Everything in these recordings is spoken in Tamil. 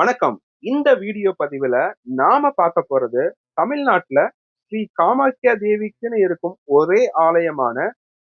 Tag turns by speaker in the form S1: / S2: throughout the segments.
S1: வணக்கம். இந்த வீடியோ பதிவுல நாம பார்க்க போறது தமிழ்நாட்டுல ஸ்ரீ காமாக்கியா தேவிக்குன்னு இருக்கும் ஒரே ஆலயமான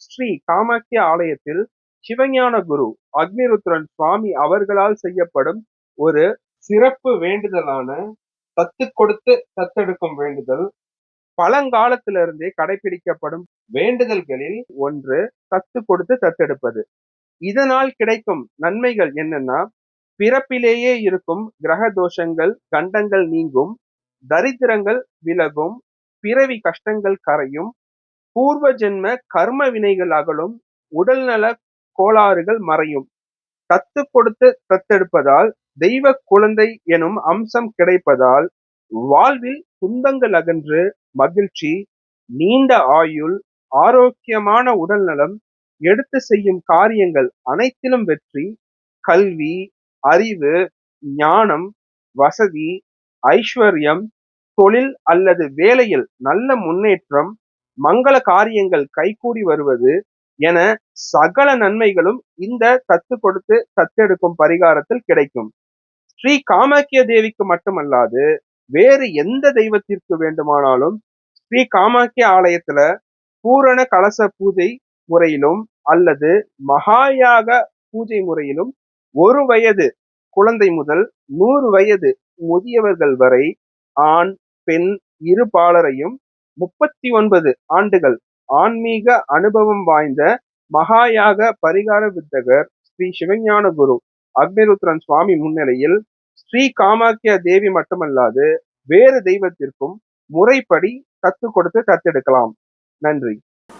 S1: ஸ்ரீ காமாக்கியா ஆலயத்தில் சிவஞான குரு அக்னிருத்ரன் சுவாமி அவர்களால் செய்யப்படும் ஒரு சிறப்பு வேண்டுதலான தத்து கொடுத்து தத்தெடுக்கும் வேண்டுதல். பழங்காலத்திலிருந்தே கடைபிடிக்கப்படும் வேண்டுதல்களில் ஒன்று தத்து கொடுத்து தத்தெடுப்பது இதனால் கிடைக்கும் நன்மைகள் என்னன்னா பிறப்பிலேயே இருக்கும் கிரக தோஷங்கள் கண்டங்கள் நீங்கும் தரித்திரங்கள் விலகும் பிறவி கஷ்டங்கள் கரையும் பூர்வ ஜென்ம கர்ம வினைகள் அகலும் உடல்நல கோளாறுகள் மறையும். தத்து கொடுத்து தத்தெடுப்பதால் தெய்வ குழந்தை எனும் அம்சம் கிடைப்பதால் வாழ்வில் துன்பங்கள் அகன்று மகிழ்ச்சி நீண்ட ஆயுள் ஆரோக்கியமான உடல்நலம் எடுத்து செய்யும் காரியங்கள் அனைத்திலும் வெற்றி கல்வி அறிவு ஞானம் வசதி ஐஸ்வர்யம் தொழில் அல்லது வேலையில் நல்ல முன்னேற்றம் மங்கள காரியங்கள் கைகூடி வருவது என சகல நன்மைகளும் இந்த தத்து கொடுத்து தத்தெடுக்கும் பரிகாரத்தில் கிடைக்கும். ஸ்ரீ காமாக்கிய தேவிக்கு மட்டுமல்லாது வேறு எந்த தெய்வத்திற்கு வேண்டுமானாலும் ஸ்ரீ காமாக்கிய ஆலயத்துல பூரண கலச பூஜை முறையிலும் அல்லது மகாயாக பூஜை முறையிலும் ஒரு வயது குழந்தை முதல் நூறு வயது முதியவர்கள் வரை ஆண் பெண் இரு பாலரையும் முப்பத்தி ஒன்பது ஆண்டுகள் ஆன்மீக அனுபவம் வாய்ந்த மகாயாக பரிகார வித்தகர் ஸ்ரீ சிவஞான குரு அக்னிருத்ரன் சுவாமி முன்னிலையில் ஸ்ரீ காமாக்கியா தேவி மட்டுமல்லாது வேறு தெய்வத்திற்கும் முறைப்படி தத்து கொடுத்து தத்தெடுக்கலாம். நன்றி.